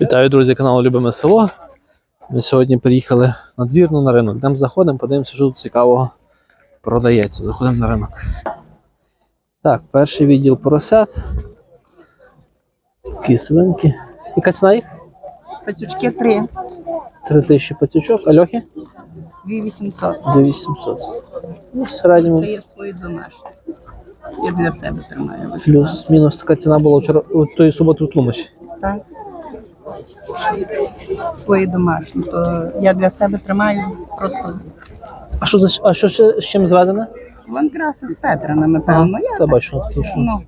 Вітаю, друзі, каналу Любиме село. Ми сьогодні приїхали на двірну на ринок. Там заходимо, подивимося, що тут цікавого продається. Заходимо на ринок. Так, перший відділ поросят. Такі свинки. Яка ціна їх? Пацючки 3, 3 тисячі патючок, а льохи 2800. 2800. Ну, в середньому Це є свої домашні. Я для себе тримаю. плюс-мінус така ціна була вчора у тої суботи у Тлумачі. Так. Свої домашні. То я для себе тримаю просто А що, за- а що ще з чим зведене? ланграси з Петрана, напевно. Я Та так, бачу, такі, що. ну,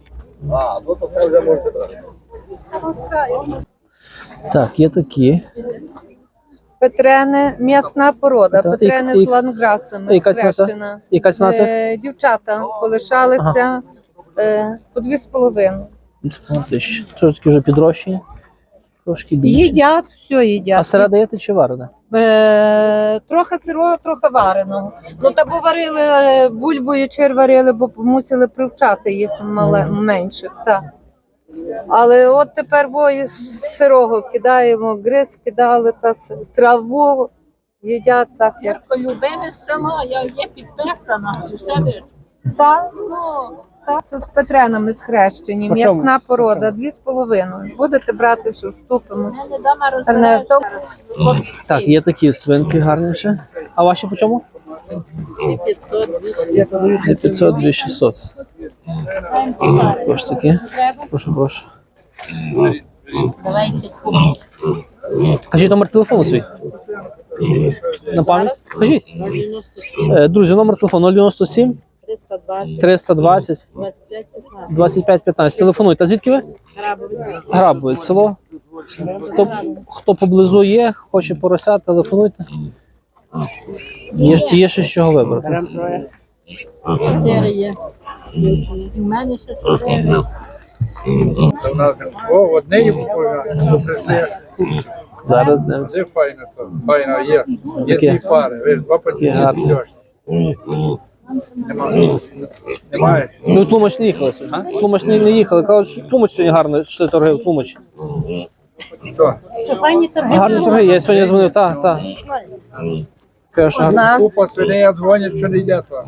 Так, є такі. Петрене м'ясна порода, Та, Петрене і- і- з ланграсами. Яка ціна це? схрещена. Яка ціна це? Е, Дівчата полишалися е, по дві з половиною. 2,5 тисячі. Тож такі вже підрощені. Трошки більше. Їдять, все А їдять. сира даєте чи варене? Е, трохи сирого, трохи вареного. Ну та бо варили е, бульбою чир варили, бо мусили привчати їх мале, менших. Так. Але от тепер бо із сирого кидаємо, гриз кидали та с- траву, їдять так, як Любиме село, я є підписана. ну, так, з петренами схрещені, По чому? м'ясна порода, дві з половиною. Будете брати, що вступимо. Не, то Так, є такі свинки гарніші. А ваші по чому? 500, 2600. Ось такі. Прошу, прошу. Давайте. Кажіть номер телефону свій. На пам'ять? Кажіть. Е, Друзі, номер телефону 097 320, 320 25, 15. 25 15. Телефонуйте. А звідки ви? Грабовець. Грабовець, село. Хто, хто поблизу є, хоче порося, телефонуйте. Є, є ще з чого вибрати. Чотири є. дівчини. І мене ще чотири. У нас о, одне йому прийшли. Зараз дивимося. Це файно то. Файно є. Є Таке. дві пари. Ви ж два Таке гарне. йдеш. Немає. Немає. Ну, Тлумач не їхали сьогодні, а? Тлумач не, не їхали. Кажуть, що Тлумач сьогодні гарно йшли торги в Тлумач. Що? Гарні торги, я сьогодні дзвонив, так, так. Кажу, що гарно. Купа свиней, дзвонять, що не йде то.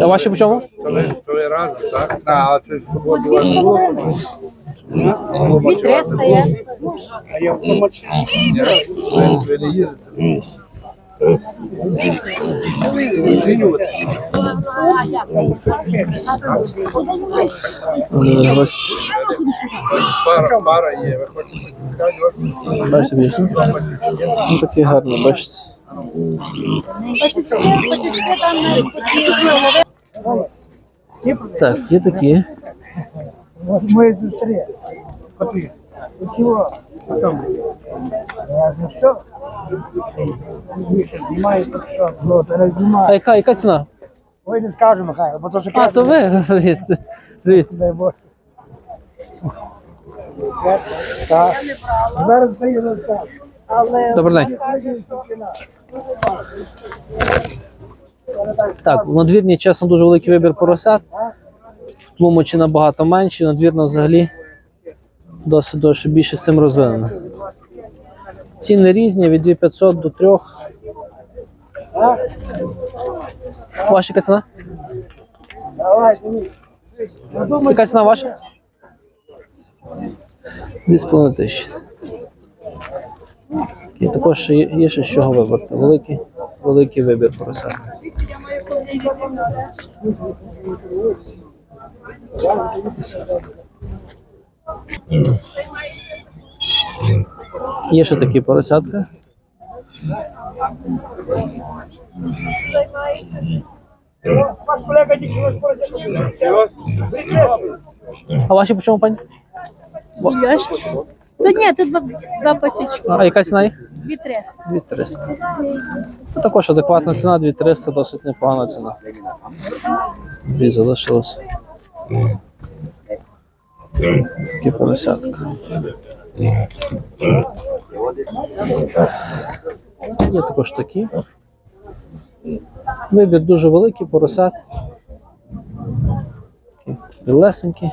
А ваші по чому? Коли, коли разом, так? На, а це ж суботу у вас було? Дві триста є. А я в Тлумачі. Ні, ви- ви не їздите. Е, ось, Ну. Так, є такі. Вот моей сестре. Копи. Ну чего? Потом. Я же что? А яка, яка ціна? Ой, не скажу, Михайло, бо то що А, то ви. Привіт. Дай Бог. Так. Зараз приїду так. Добрий день. Так, в надвірні, чесно, дуже великий вибір поросят. В Тлумачі набагато менші, надвірна взагалі досить досить більше з цим розвинена. Ціни різні від 2500 до 3. Ваша яка ціна? Яка ціна ваша? 2,5 тисячі. І також є, ще з чого вибрати. Великий, великий вибір поросят. Є ще такі поросятка. А ваші по чому, пані? Та ні, тут два, пацючки. А яка ціна їх? Дві триста. 2300. Ну, Також адекватна ціна, 2300, досить непогана ціна. Дві залишилось. Такі поросятка. Є також такі. Вибір дуже великий, поросят. Білесенькі.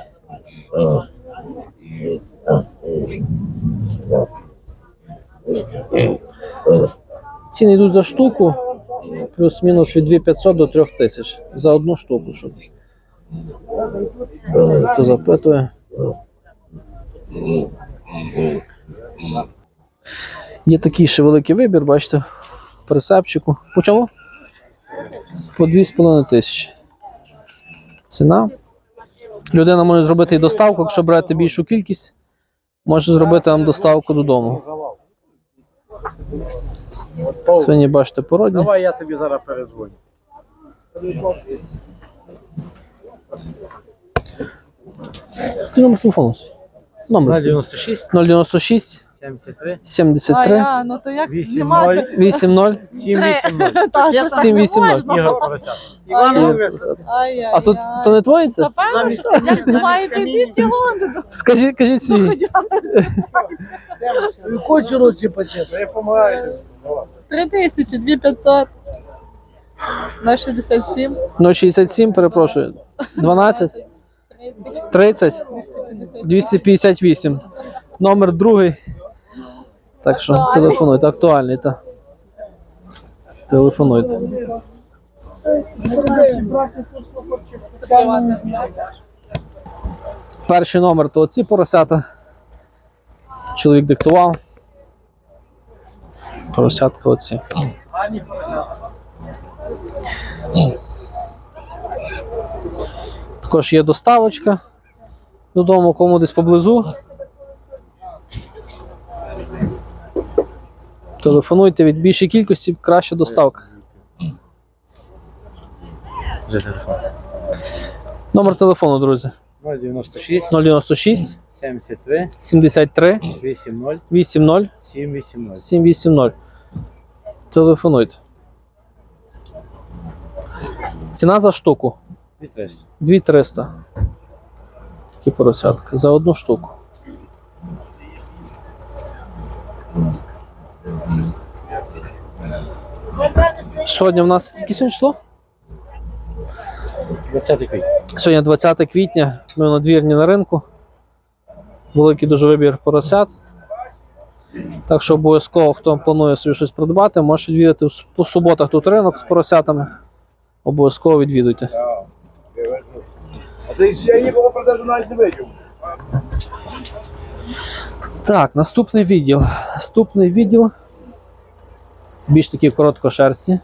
Ціни йдуть за штуку, плюс-мінус від 2500 до 3000 за одну штуку. Щоб... Хто запитує. Є такий ще великий вибір, бачите, в прицепчику. По чому? По 2,5 тисячі. Ціна. Людина може зробити і доставку, якщо брати більшу кількість, може зробити вам доставку додому. Свині, бачите, породні. Давай я тобі зараз перезвоню. Скажи номер телефону. Номер. скажи. 96 096 73 73 ну то як 80 80 780. 780. Ігор А то, то не твоє це? Напевно, як знімаєте, йдіть його. Скажи, кажіть свій. Хочу руці почати. Я допомагаю. 3 тисячі, 2500. На 67, 067, перепрошую. 12 30 258. Номер другий. Так що телефонуйте, актуальний, так. Телефонуйте. Перший номер то ці поросята. Чоловік диктував. Поросятка оці. Також є доставочка додому, кому десь поблизу. Телефонуйте від більшої кількості, краща доставка. Номер телефону, друзі. 096 096 73 73 80 80 780. 780. Телефонуйте. Ціна за штуку 200. 2300. Такі поросятки. За одну штуку. Сьогодні в нас яке сьогодні число? 20 квітня. Сьогодні 20 квітня. Ми на двірні на ринку. Великий дуже вибір поросят. Так що обов'язково, хто планує собі щось придбати, може відвідати по суботах тут ринок з поросятами. Обов'язково відвідуйте. А ти я їхав продажу навіть не видів. Так, наступний відділ. Наступний відділ. Більш такі короткошерсті.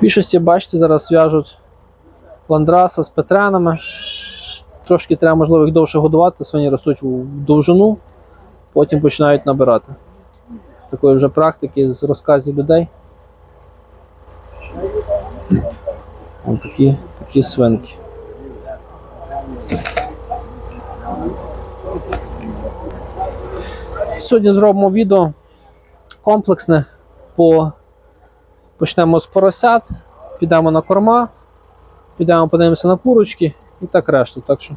Більшості, бачите, зараз в'яжуть ландраса з петренами. Трошки треба, можливо, їх довше годувати, свині ростуть в довжину, потім починають набирати. З такої вже практики, з розказів людей. Ось такі, такі свинки. Сьогодні зробимо відео комплексне по почнемо з поросят, підемо на корма, підемо подивимося на курочки і так решту. Так що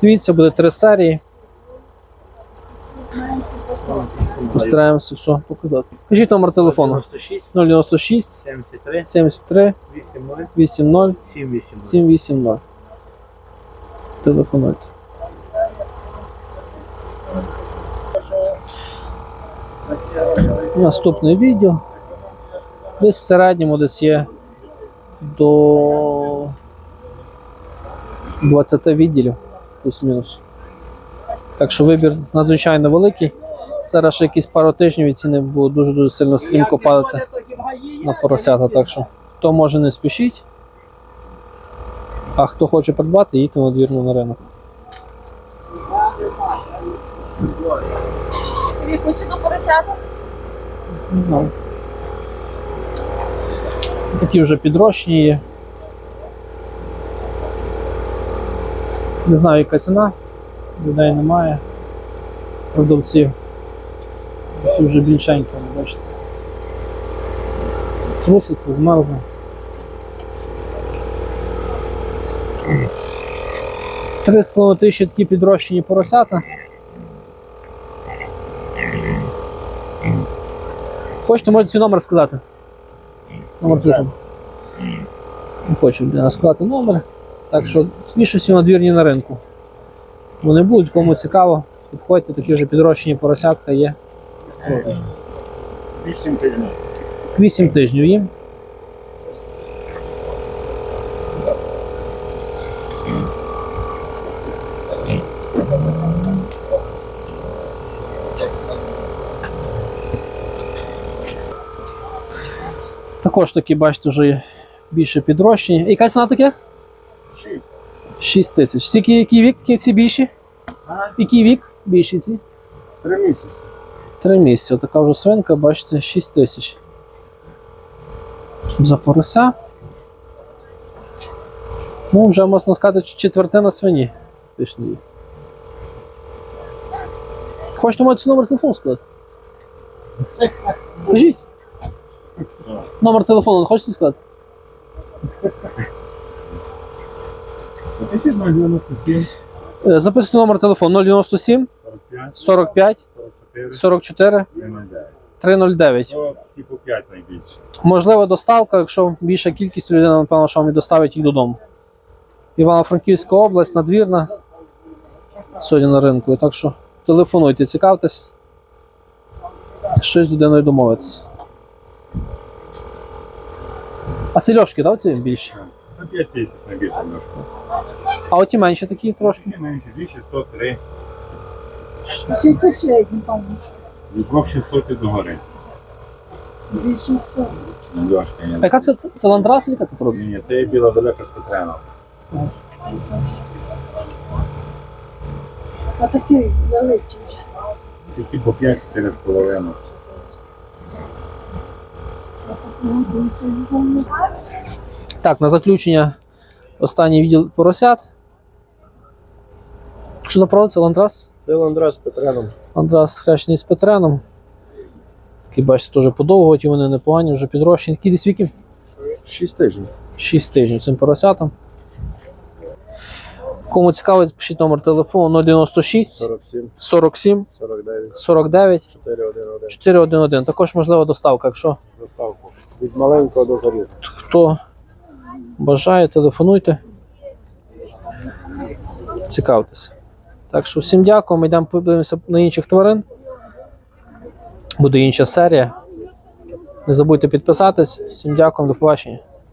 дивіться, буде три серії. Постараємося все показати. Кажіть номер телефону 96 096 73 73 80 80 780. 780. Телефонуйте. Наступне відео. Десь в середньому десь є до 20 відділів, плюс-мінус. Так що вибір надзвичайно великий. Зараз ще якісь пару тижнів і ціни будуть дуже-дуже сильно стрімко падати на поросята. Так що хто може не спішіть. А хто хоче придбати, їдьте на двірну на ринок. Віку до поросята? Не знаю. Такі вже підрощені. Не знаю, яка ціна. Людей немає. Продавців. Такі вже більшенькі, бачите. Труситься, змерзне. Три з половиною тисячі такі підрощені поросята. Хочете, можете свій номер сказати? Номер телефону. Не нас сказати номер. Так що більшості надвірні на ринку. Вони будуть, кому цікаво, підходьте, такі вже підрощені поросятка є. 8 тижнів. 8 тижнів їм. Також такі, бачите, вже більше підрощені. І яка ціна таке? 6 6 тисяч. Скільки який вік такі ці більші? Який вік більші ці? Три місяці. Три місяці. Така вже свинка, бачите, 6 тисяч. За порося. Ну, вже можна сказати, четвертина свині. Пішли. Хочете мати номер телефону сказати? Кажіть. Номер телефону хочете сказати? Напишіть 097, Е, Записуйте номер телефону 097 45, 45 44, 44 309. 309. Ну, типу 5 найбільше. Можлива доставка, якщо більша кількість людина, напевно, що вам і доставить їх додому. Івано-Франківська область, надвірна. Сьогодні на ринку. Так що телефонуйте, цікавтесь. Щось з людиною домовитися. А це льошки, так? Ці більші? На 5 тисяч найбільше ножка. А оті менші такі трошки. І менше 2603. Тільки середній, пане. Від 2600 і до гори. Більше все. Льошка А є. яка це, це, це ландрас, яка це порода? Ні, ні, це є біла далека з Петрена. А такий великий вже. Тільки по 5 4,5. Так, на заключення останній відділ поросят. Що за порода? Це ландрас? Це Андрес з Петреном. Андрас хрещений з Петреном. Такі, бачите, теж подовгуваті, вони непогані, вже підрощені. Які десь віки? 6 тижнів. 6 тижнів цим поросятам. Кому цікаво, пишіть номер телефону 096 47, 47 49, 49 411. 411. Також можлива доставка, якщо Доставку. Від маленького до зарізу. хто бажає, телефонуйте. Цікавтеся. Так що всім дякую. Ми йдемо подивимося на інших тварин. Буде інша серія. Не забудьте підписатись. Всім дякую, до побачення.